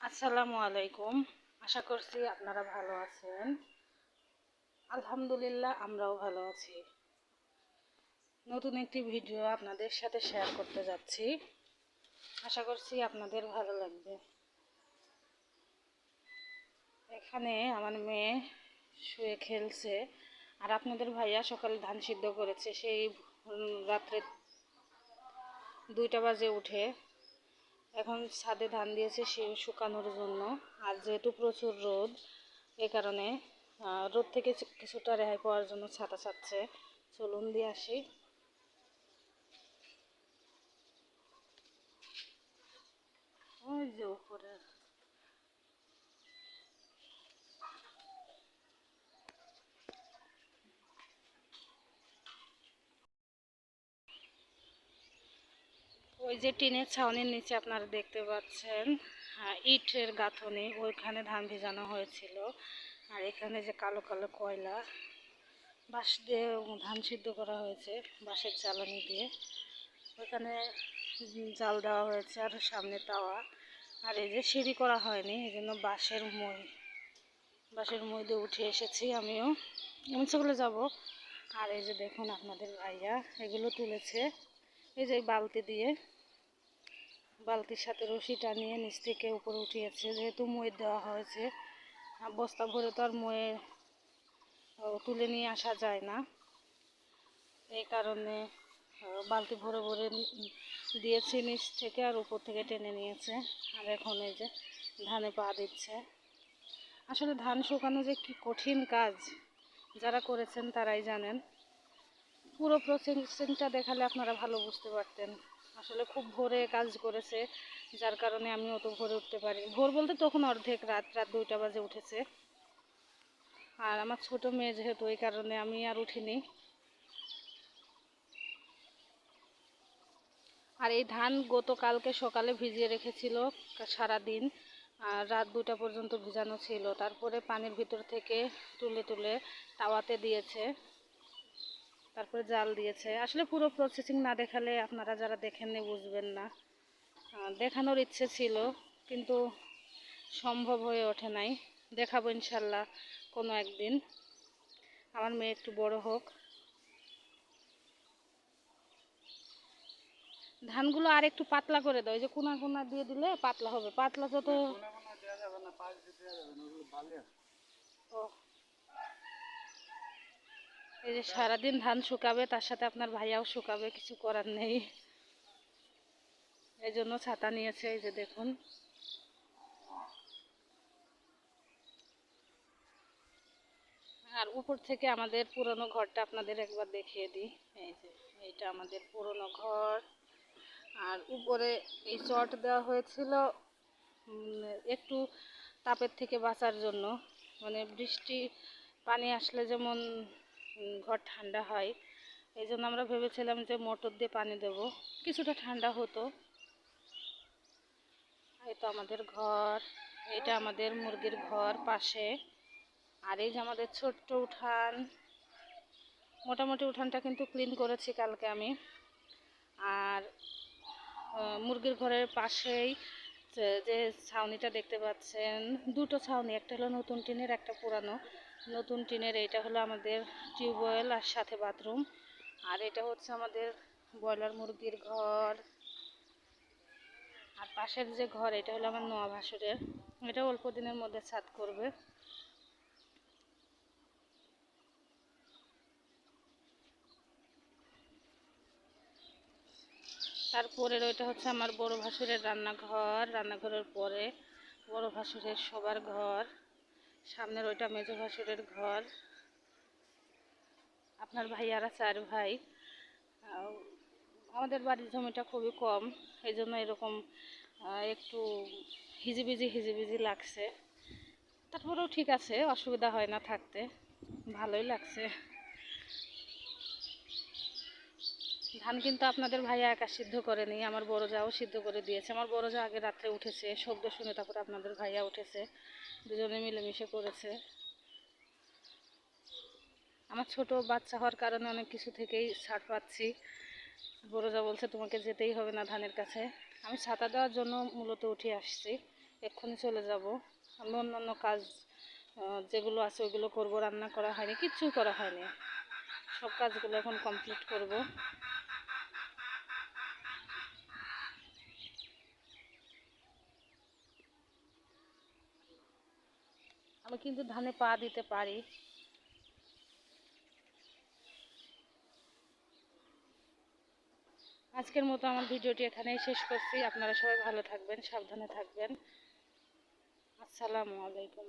আসসালামু আলাইকুম। আশা করছি আপনারা ভালো আছেন। আলহামদুলিল্লাহ, আমরাও ভালো আছি। নতুন একটি ভিডিও আপনাদের সাথে শেয়ার করতে যাচ্ছি। আশা করছি আপনাদের ভালো লাগবে। এখানে আমার মেয়ে শুয়ে খেলছে, আর আপনাদের ভাইয়া সকালে ধান সিদ্ধ করেছে। সেই রাত্রে দুইটা বাজে উঠে এখন ছাদে ধান দিয়েছে সে শুকানোর জন্য। আর যেহেতু প্রচুর রোদ, এ কারণে রোদ থেকে কিছুটা রেহাই পাওয়ার জন্য ছাতা ছাড়ছে। চলুন দিয়ে আসি। ওই যে উপরে। ওই যে টিনের ছাউনির নিচে আপনারা দেখতে পাচ্ছেন ইটের গাঁথনি, ওইখানে ধান ভিজানো হয়েছিল। আর এখানে যে কালো কালো কয়লা, বাঁশ দিয়ে ধান সিদ্ধ করা হয়েছে, বাঁশের জ্বালানি দিয়ে। ওইখানে জাল দেওয়া হয়েছে আর সামনে তাওয়া। আর এই যে সিঁড়ি করা হয়নি, এই জন্য বাঁশের মই বাঁশের মই দিয়ে উঠে এসেছি আমিও। আমি চলে যাব। আর এই যে দেখুন আপনাদের ভাইয়া, এগুলো তুলেছে, এই যে বালতি দিয়ে। বালতির সাথে রশি টানিয়ে নিচ থেকে উপরে উঠিয়েছে। যেহেতু মই দেওয়া হয়েছে বস্তা ভরে তো আর ময়ে তুলে নিয়ে আসা যায় না। এই কারণে বালতি ভরে ভরে দিয়েছি নিচ থেকে আর উপর থেকে টেনে নিয়েছে। আর এখন এই যে ধানে পা দিচ্ছে। আসলে ধান শুকানো যে কি কঠিন কাজ, যারা করেছেন তারাই জানেন। পুরো প্রসেসিংটা দেখালে আপনারা ভালো বুঝতে পারতেন। আসলে খুব ভোরে কাজ করেছে, যার কারণে আমি অত ভোরে উঠতে পারি ভোর বলতে তখন অর্ধেক, রাত রাত দুইটা বাজে উঠেছে। আর আমার ছোট মেয়ে যেহেতু ওই কারণে আমি আর উঠিনি। আর এই ধান গতকালকে সকালে ভিজিয়ে রেখেছিল সারা দিন আর রাত দুটা পর্যন্ত ভিজানো ছিল। তারপরে পানির ভিতর থেকে তুলে তুলে তাওয়াতে দিয়েছে। তারপরে জাল দিয়েছে। আসলে পুরো প্রসেসিং না দেখালে আপনারা যারা দেখেননি বুঝবেন না। দেখানোর ইচ্ছে ছিল কিন্তু সম্ভব হয়ে ওঠে নাই। দেখাবো ইনশাল্লাহ কোনো একদিন। আমার মেয়ে একটু বড় হোক। ধানগুলো আর একটু পাতলা করে দাও এই যে কোনা কোনা দিয়ে দিলে পাতলা হবে। পাতলা যত ও এই যে সারাদিন ধান শুকাবে, তার সাথে আপনার ভাইয়াও শুকাবে, কিছু করার নেই। এই জন্য ছাতা নিয়েছে, এই যে দেখুন। আর উপর থেকে আমাদের পুরনো ঘরটা আপনাদের একবার দেখিয়ে দিই। এই যে, এইটা আমাদের পুরনো ঘর। আর উপরে এই চট দেওয়া হয়েছিল একটু তাপের থেকে বাঁচার জন্য। মানে বৃষ্টি, পানি আসলে যেমন ঘর ঠান্ডা হয়। এই জন্য আমরা ভেবেছিলাম যে মোটর দিয়ে পানি দেব। কিছুটা ঠান্ডা হতো। তো আমাদের ঘর। এটা আমাদের মুরগির ঘর পাশে। আর এই যে আমাদের ছোট্ট উঠান। মোটামুটি উঠানটা কিন্তু ক্লিন করেছি কালকে আমি। আর মুরগির ঘরের পাশেই যে ছাউনিটা দেখতে পাচ্ছেন, দুটো ছাউনি, একটা হলো নতুন টিনের, একটা পুরানো। নতুন টিনের, এটা হলো আমাদের টিউবওয়েল আর সাথে বাথরুম। আর এটা হচ্ছে আমাদের ব্রয়লার মুরগির ঘর। আর পাশের যে ঘর, এটা হলো আমার নোয়া ভাসুরের। এটা অল্প দিনের মধ্যে ছাদ করবে। তারপরের ওইটা হচ্ছে আমার বড় ভাসুরের রান্নাঘর। রান্নাঘরের পরে বড় ভাসুরের সবার ঘর। সামনের ওইটা মেজো ভাসুরের ঘর। আপনার ভাইয়ারা চার ভাই। আমাদের বাড়ির জমিটা খুবই কম। এই জন্য এরকম একটু হিজিবিজি হিজিবিজি লাগছে। তারপরেও ঠিক আছে, অসুবিধা হয় না থাকতে। ভালোই লাগছে। ধান কিন্তু আপনাদের ভাইয়া একা সিদ্ধ করেনি, আমার বড় যাও সিদ্ধ করে দিয়েছে। আমার বড় যা আগে রাত্রে উঠেছে, শব্দ শুনে তারপর আপনাদের ভাইয়া উঠেছে, দুজনে মিলেমিশে করেছে। আমার ছোট বাচ্চা হওয়ার কারণে অনেক কিছু থেকেই ছাড় পাচ্ছি। বড় যা বলছে, তোমাকে যেতেই হবে না ধানের কাছে। আমি ছাতা দেওয়ার জন্য মূলত উঠে আসছি, এক্ষুনি চলে যাব। আমি অন্যান্য কাজ যেগুলো আছে ওইগুলো করব, রান্না করা হয়নি কিচ্ছুই করা হয়নি। সব কাজগুলো এখন কমপ্লিট করব। আমি কিন্তু ধানে পা দিতে পারি। আজকের মতো আমার ভিডিওটি এখানেই শেষ করছি। আপনারা সবাই ভালো থাকবেন, সাবধানে থাকবেন। আসসালামু আলাইকুম।